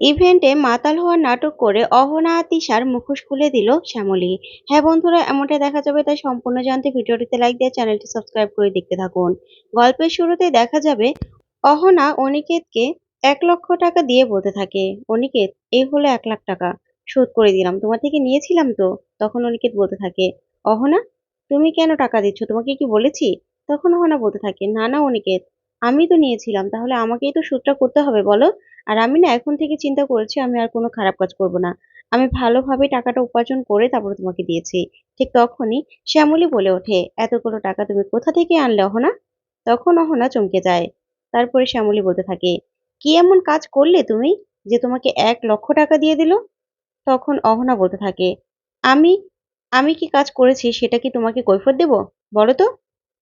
ইভেন্টে মাতাল হওয়ার নাটক করে অহনা তিশার মুখোশ খুলে দিল শ্যামলী। হ্যাঁ বন্ধুরা এমনটা দেখা যাবে, তাই সম্পূর্ণ জানতে ভিডিওটিতে লাইক দিয়ে চ্যানেলটি সাবস্ক্রাইব করে দেখতে থাকুন। গল্পের শুরুতে দেখা যাবে, অহনা অনিকেতকে এক লক্ষ টাকা দিয়ে বলতে থাকে, অনিকেত এই হলো এক লাখ টাকা, শোধ করে দিলাম। তোমার থেকে নিয়েছিলাম তো? তখন অনিকেত বলতে থাকে, অহনা, তুমি কেন টাকা দিচ্ছ? তোমাকে কি বলেছি? তখন অহনা বলতে থাকে, না না অনিকেত, আমি তো নিয়েছিলাম, তাহলে আমাকেই তো সুদটা করতে হবে, বলো। আর আমি না এখন থেকে চিন্তা করেছি আমি আর কোনো খারাপ কাজ করব না। আমি ভালোভাবে টাকাটা উপার্জন করে তারপরে তোমাকে দিয়েছি। ঠিক তখনই শ্যামলী বলে ওঠে এতগুলো টাকা তুমি কোথা থেকে আনলে অহনা? তখন অহনা চমকে যায়। তারপরে শ্যামলী বলতে থাকে, কি এমন কাজ করলে তুমি যে তোমাকে এক লক্ষ টাকা দিয়ে দিল? তখন অহনা বলতে থাকে, আমি আমি কি কাজ করেছি সেটা কি তোমাকে কৈফত দেব? বলো তো?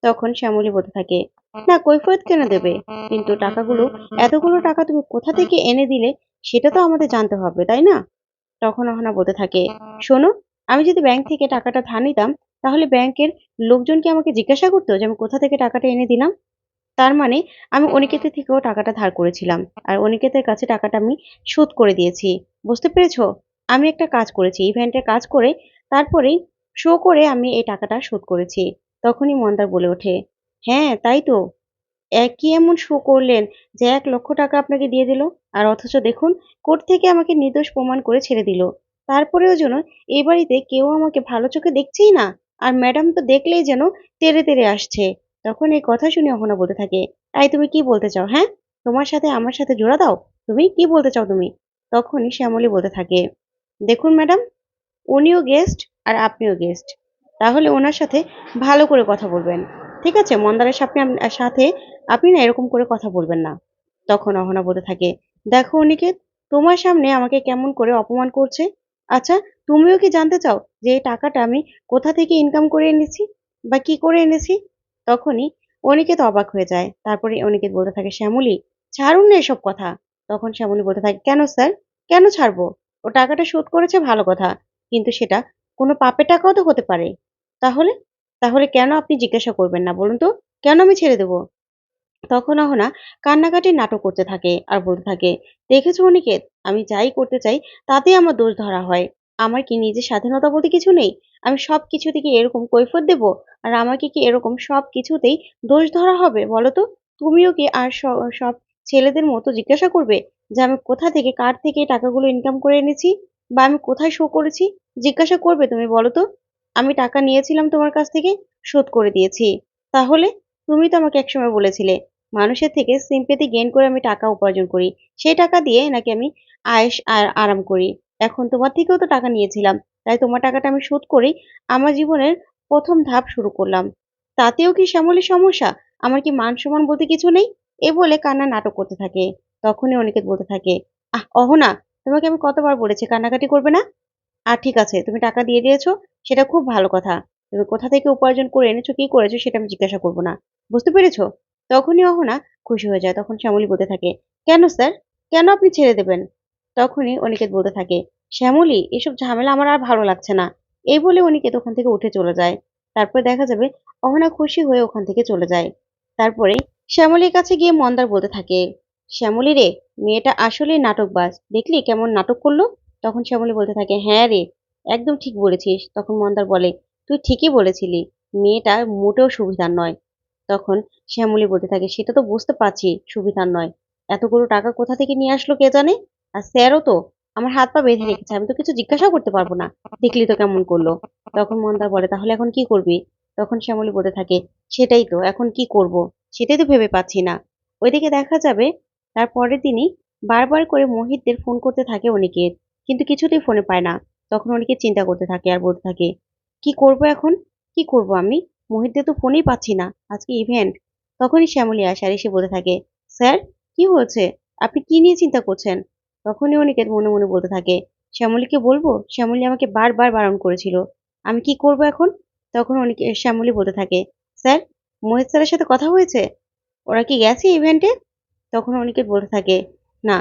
তখন শ্যামলী বলতে থাকে না কৈফত কেন দেবে? কিন্তু টাকাগুলো, এতগুলো টাকা তুমি কোথা থেকে এনে দিলে সেটা তো আমাদের জানতে হবে, তাই না? তখন অহনা বলতে থাকে, শোনো, আমি যদি ব্যাংক থেকে টাকাটা ধার নিতাম, তাহলে ব্যাংকের লোকজন কি আমাকে জিজ্ঞাসা করতো যে আমি কোথা থেকে টাকাটা এনে দিলাম? তার মানে আমি অনিকেতের থেকেও টাকাটা ধার করেছিলাম, আর অনিকেতের কাছে টাকাটা আমি শোধ করে দিয়েছি। বুঝতে পেরেছ? আমি একটা কাজ করেছি, ইভেন্টের কাজ করে, তারপরেই শো করে আমি এই টাকাটা শোধ করেছি। তখনই মন্দার বলে ওঠে হ্যাঁ তাই তো। একই এমন শো করলেন যে এক লক্ষ টাকা আপনাকে দিয়ে দিল। আর অথচ দেখুন, কোর্ট থেকে আমাকে নির্দোষ প্রমাণ করে ছেড়ে দিল। তারপরেও যেন এই বাড়িতে কেউ আমাকে ভালো চোখে দেখছেই না, আর ম্যাডাম তো দেখলেই যেন তেরে তেরে আসছে। তখন এই কথা শুনে অহনা বলতে থাকে তাই তুমি কি বলতে চাও হ্যাঁ? তোমার সাথে আমার সাথে জোড়া দাও? তুমি কি বলতে চাও তুমি? তখনই শ্যামলী বলতে থাকে, দেখুন ম্যাডাম, উনিও গেস্ট আর আপনিও গেস্ট। তাহলে ওনার সাথে ভালো করে কথা বলবেন। ঠিক আছে, মন্দারের সাথে সাথে আপনি না এরকম করে কথা বলবেন না। তখন অহনা বলতে থাকে, দেখো অনিকেত তোমার সামনে আমাকে কেমন করে অপমান করছে। আচ্ছা তুমিও কি জানতে চাও যে এই টাকাটা আমি কোথা থেকে ইনকাম করে এনেছি বা কি করে এনেছি? তখনই অনিকেত অবাক হয়ে যায়। তারপরে অনিকেত বলতে থাকে, শ্যামলী, ছাড়ুন না এসব কথা। তখন শ্যামলী বলতে থাকে, কেন স্যার? কেন ছাড়বো? ও টাকাটা শোধ করেছে ভালো কথা, কিন্তু সেটা কোনো পাপের টাকাও তো হতে পারে। তাহলে তাহলে কেন আপনি জিজ্ঞাসা করবেন না বলুন তো? কেন আমি ছেড়ে দেবো? তখন অহনা কান্নাকাটি নাটক করতে থাকে আর বলতে থাকে, দেখেছ অনিকেত, আমি যাই করতে চাই তাতে আমার দোষ ধরা হয়। আমার কি নিজের স্বাধীনতা বলতে কিছু নেই? আমি সব কিছু থেকে এরকম কৈফত দেব? আর আমাকে কি এরকম সব কিছুতেই দোষ ধরা হবে বলো তো? তুমিও কি আর সব ছেলেদের মতো জিজ্ঞাসা করবে যে আমি কোথা থেকে, কার থেকে টাকাগুলো ইনকাম করে এনেছি? বা আমি কোথায় শো করেছি? জিজ্ঞাসা করবে তুমি বলো তো? আমি টাকা নিয়েছিলাম তোমার কাছ থেকে, শোধ করে দিয়েছি। তাহলে তুমি তো আমাকে একসময় বলেছিলে, মানুষের থেকে সিম্পেতি গেইন করে আমি টাকা উপার্জন করি। সেই টাকা দিয়ে নাকি আমি আয়েস আর আরাম করি। এখন তোমার থেকেও তো টাকা নিয়েছিলাম, তাই তোমার টাকাটা আমি শোধ করেই আমার জীবনের প্রথম ধাপ শুরু করলাম। তাতেও কি শ্যামলের সমস্যা? আমার কি মান সম্মান বলতে কিছু নেই? এ বলে কান্না নাটক করতে থাকে। তখনই অনিকেত বলতে থাকে, আহ, অহনা, তোমাকে আমি কতবার বলেছি কান্নাকাটি করবে না? আর ঠিক আছে, তুমি টাকা দিয়ে দিয়েছ, সেটা খুব ভালো কথা। তুমি কোথা থেকে উপার্জন করে এনেছো, কি করেছ, সেটা আমি জিজ্ঞাসা করব না। বুঝতে পেরেছ? তখনই অহনা খুশি হয়ে যায়, তখন শ্যামলী বলতে থাকে, কেন স্যার? কেন আপনি ছেড়ে দেবেন? তখনই অনিকেত বলতে থাকে, শ্যামলী, এসব ঝামেলা আমার আর ভালো লাগছে না। এই বলে অনিকেত ওখান থেকে উঠে চলে যায়। তারপরে দেখা যাবে অহনা খুশি হয়ে ওখান থেকে চলে যায়। তারপরে শ্যামলীর কাছে গিয়ে মন্দার বলতে থাকে, শ্যামলী রে, মেয়েটা আসলেই নাটকবাজ। দেখলি কেমন নাটক করল? তখন শ্যামলী বলতে থাকে হ্যাঁ রে, একদম ঠিক বলেছিস। তখন মন্দার বলে, তুই ঠিকই বলেছিলি, মেয়েটা মোটেও সুবিধার নয়। তখন শ্যামলী বলতে থাকে, সেটা তো বুঝতে পারছি, সুবিধার নয়। এতগুলো টাকা কোথা থেকে নিয়ে আসলো কে জানে? আর স্যারও তো আমার হাত পা বেঁধে রেখেছে, আমি তো কিছু জিজ্ঞাসাও করতে পারব না। দেখলি তো কেমন করল? তখন মন্দার বলে, তাহলে এখন কি করবি? তখন শ্যামলী বলতে থাকে, সেটাই তো, এখন কি করব? সেটাই তো ভেবে পাচ্ছি না। ওইদিকে দেখা যাবে, তার পরের দিনই বারবার করে মোহিতদের ফোন করতে থাকে অনিকেত। কিন্তু কিছুতেই ফোনে পায় না। তখন অনেকে চিন্তা করতে থাকে আর বলতে থাকে, কি করব এখন? কি করব আমি? মোহিতদের তো ফোনেই পাচ্ছি না। আজকে ইভেন্ট তখনই শ্যামলী আসে আর এসে বলতে থাকে, স্যার, কি হয়েছে? আপনি কি নিয়ে চিন্তা করছেন? তখনই অনিকেত মনে মনে বলতে থাকে, শ্যামলীকে বলব? শ্যামলী আমাকে বারবার বারণ করেছিল। আমি কি করব এখন? তখন অনেকে, শ্যামলী বলতে থাকে, স্যার, মোহিত স্যারের সাথে কথা হয়েছে? ওরা কি গেছে ইভেন্টে তখন অনিকেত বলতে থাকে, না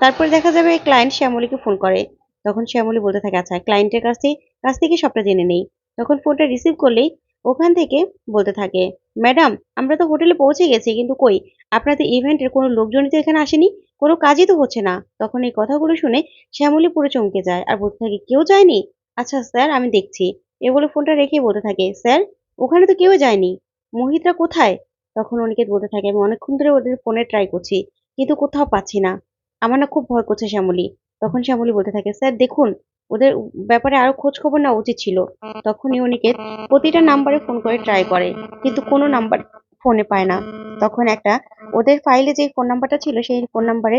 তারপরে দেখা যাবে ক্লায়েন্ট শ্যামলীকে ফোন করে। তখন শ্যামলী বলতে থাকে আচ্ছা ক্লায়েন্টের কাছ থেকে কাছ থেকে সবটা জেনে নেই। তখন ফোনটা রিসিভ করলেই ওখান থেকে বলতে থাকে ম্যাডাম আমরা তো হোটেলে পৌঁছে গেছি, কিন্তু কই? আপনাদের ইভেন্টের কোনো লোকজনই তো এখানে আসেনি, কোনো কাজই তো হচ্ছে না। তখন এই কথাগুলো শুনে শ্যামলী পুরো চমকে যায় আর বলতে থাকে, কেউ যায়নি? আচ্ছা স্যার, আমি দেখছি। এগুলো ফোনটা রেখে বলতে থাকে, স্যার, ওখানে তো কেউ যায়নি। মোহিতরা কোথায়? তখন অনিকেত বলতে থাকে, আমি অনেকক্ষণ ধরে ওদের ফোনে ট্রাই করছি, কিন্তু কোথাও পাচ্ছি না। আমার না খুব ভয় করছে শ্যামলী। তখন শ্যামলী বলতে থাকে, স্যার, দেখুন, ওদের ব্যাপারে আরও খোঁজ খবর নেওয়া উচিত ছিল। তখনই অনিকেত প্রতিটা নাম্বারে ফোন করে ট্রাই করে, কিন্তু কোনো নাম্বার ফোনে পায় না। তখন একটা ওদের ফাইলে যে ফোন নাম্বারটা ছিল, সেই ফোন নাম্বারে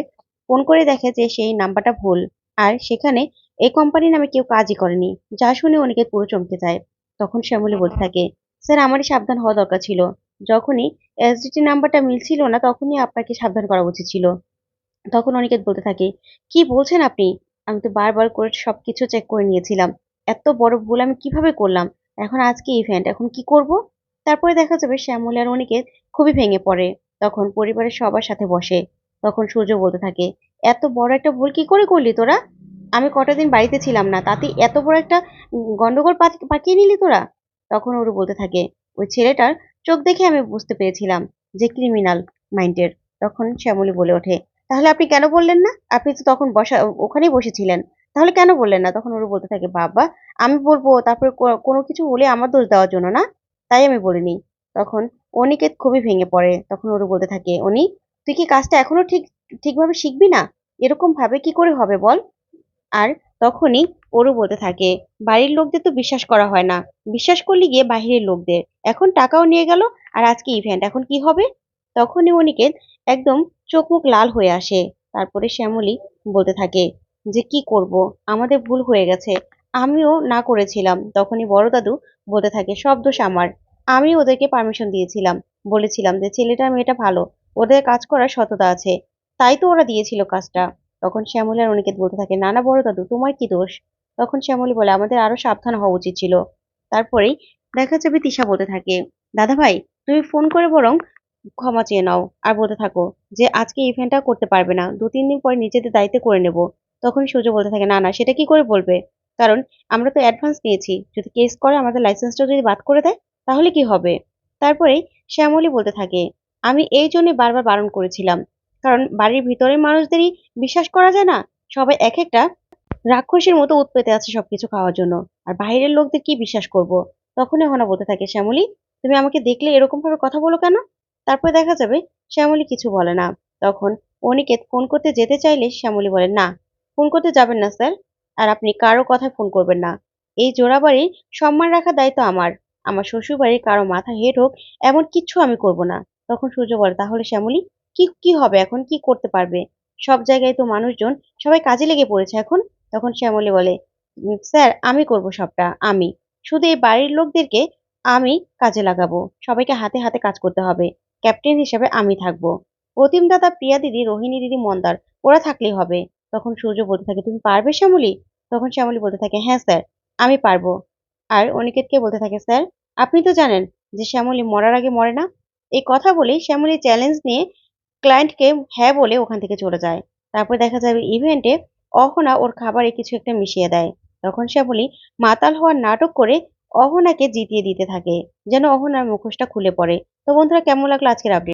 ফোন করে দেখে যে সেই নাম্বারটা ভুল। আর সেখানে এই কোম্পানির নামে কেউ কাজই করেনি, যা শুনে অনিকেত পুরো চমকে যায়। তখন শ্যামলী বলতে থাকে, স্যার, আমারই সাবধান হওয়া দরকার ছিল। যখনই এসডিটি নাম্বারটা মিলছিল না, তখনই আপনাকে সাবধান করা উচিত ছিল। তখন অনিকেত বলতে থাকে, কি বলছেন আপনি? আমি তো বারবার করে সব কিছু চেক করে নিয়েছিলাম। এত বড় ভুল আমি কীভাবে করলাম? এখন আজকে ইভেন্ট এখন কি করব? তারপরে দেখা যাবে শ্যামলী আর অনিকেত খুবই ভেঙে পড়ে। তখন পরিবারের সবার সাথে বসে। তখন সূর্য বলতে থাকে, এত বড় একটা ভুল কি করে করলি তোরা? আমি কটা দিন বাড়িতে ছিলাম না, তাতে এত বড় একটা গন্ডগোল পাক- পাকিয়ে নিলি তোরা? তখন ওরু বলতে থাকে, ওই ছেলেটার চোখ দেখে আমি বুঝতে পেরেছিলাম যে ক্রিমিনাল মাইন্ডের তখন শ্যামলী বলে ওঠে তাহলে আপনি কেন বললেন না? আপনি তো তখন বসা, ওখানেই বসেছিলেন। তাহলে কেন বললেন না? তখন ওরু বলতে থাকে, বাবা, আমি বলব, তারপরে কোনো কিছু হলে আমার দোষ দেওয়ার জন্য না? তাই আমি বলিনি। তখন অনিকেত খুবই ভেঙে পড়ে। তখন ওরু বলতে থাকে, অনি, তুই কি কাজটা এখনও ঠিক, ঠিকভাবে শিখবি না? এরকম ভাবে কি করে হবে বল? আর তখনই ওরও বলতে থাকে, বাড়ির লোকদের তো বিশ্বাস করা হয় না। বিশ্বাস করলে গিয়ে বাহিরের লোকদের। এখন টাকাও নিয়ে গেল আর আজকে ইভেন্ট এখন কি হবে? তখনই অনিকেত একদম চোখ মুখ লাল হয়ে আসে। তারপরে শ্যামলী বলতে থাকে, যে কি করব? আমাদের ভুল হয়ে গেছে। আমিও না করেছিলাম। তখনই বড় দাদু বলতে থাকে, সব দোষ আমার। আমি ওদেরকে পারমিশন দিয়েছিলাম। বলেছিলাম যে ছেলেটা মেয়েটা ভালো। ওদের কাজ করার সততা আছে। তাই তো ওরা দিয়েছিল কাজটা। তখন শ্যামলী আর অনিকেত বলতে থাকে না না বড় দাদু তোমার কি দোষ? তখন শ্যামলী বলে, আমাদের আরও সাবধান হওয়া উচিত ছিল। তারপরেই দেখা যাবে তিশা বলতে থাকে দাদা ভাই তুমি ফোন করে বরং ক্ষমা চেয়ে নাও আর বলতে থাকো যে আজকে ইভেন্টটা করতে পারবে না। দু, তিন দিন পরে নিজেদের দায়িত্বে করে নেব। তখন সূর্য বলতে থাকে, না না, সেটা কি করে বলবে? কারণ আমরা তো অ্যাডভান্স নিয়েছি। যদি কেস করে আমাদের লাইসেন্সটা যদি বাদ করে দেয়, তাহলে কি হবে? তারপরেই শ্যামলী বলতে থাকে, আমি এই জন্যে বারবার বারণ করেছিলাম। কারণ বাড়ির ভিতরের মানুষদেরই বিশ্বাস করা যায় না? সবাই এক একটা রাক্ষসের মতো উৎপেতে আছে সবকিছু খাওয়ার জন্য। আর বাইরের লোকদের কি বিশ্বাস করব? তখনই হনা বলতে থাকে, শ্যামলী, তুমি আমাকে দেখলে এরকম ভাবে কথা বলো কেন? তারপরে দেখা যাবে শ্যামলী কিছু বলে না। তখন অনিকেত ফোন করতে যেতে চাইলে শ্যামলী বলে, না ফোন করতে যাবেন না স্যার। আর আপনি কারও কথায় ফোন করবেন না। এই জোড়া বাড়ির সম্মান রাখার দায়িত্ব আমার। আমার শ্বশুর বাড়ির কারও মাথা হেট হোক, এমন কিচ্ছু আমি করব না। তখন সূর্য বলে, তাহলে শ্যামলী, কি কি হবে এখন? কি করতে পারবে? সব জায়গায় তো মানুষজন সবাই কাজে লেগে পড়েছে এখন। তখন শ্যামলী বলে স্যার, আমি করব সবটা, আমি। শুধু এই বাড়ির লোকদেরকে আমি কাজে লাগাবো। সবাইকে হাতে হাতে কাজ করতে হবে। ক্যাপ্টেন হিসেবে আমি থাকব। অতিম দাদা প্রিয়া দিদি, রোহিণী দিদি, মন্দার, ওরা থাকলেই হবে। তখন সূর্য বলতে থাকে, তুমি পারবে শ্যামলী? তখন শ্যামলী বলতে থাকে হ্যাঁ স্যার, আমি পারব। আর অনিকেতকে বলতে থাকে, স্যার, আপনি তো জানেন যে শ্যামলী মরার আগে মরে না? এই কথা বলেই শ্যামলী চ্যালেঞ্জ নিয়ে ক্লায়েন্টকে হ্যাঁ বলে ওখান থেকে চলে যায়। তারপর দেখা যাবে ইভেন্টে অহনা ওর খাবারে কিছু একটা মিশিয়ে দেয়। তখন শ্যামলী মাতাল হওয়ার নাটক করে অহনাকে জিতিয়ে দিতে থাকে, যেন অহনার মুখোশটা খুলে পড়ে। তো বন্ধুরা, কেমন লাগল আজকের আপডেট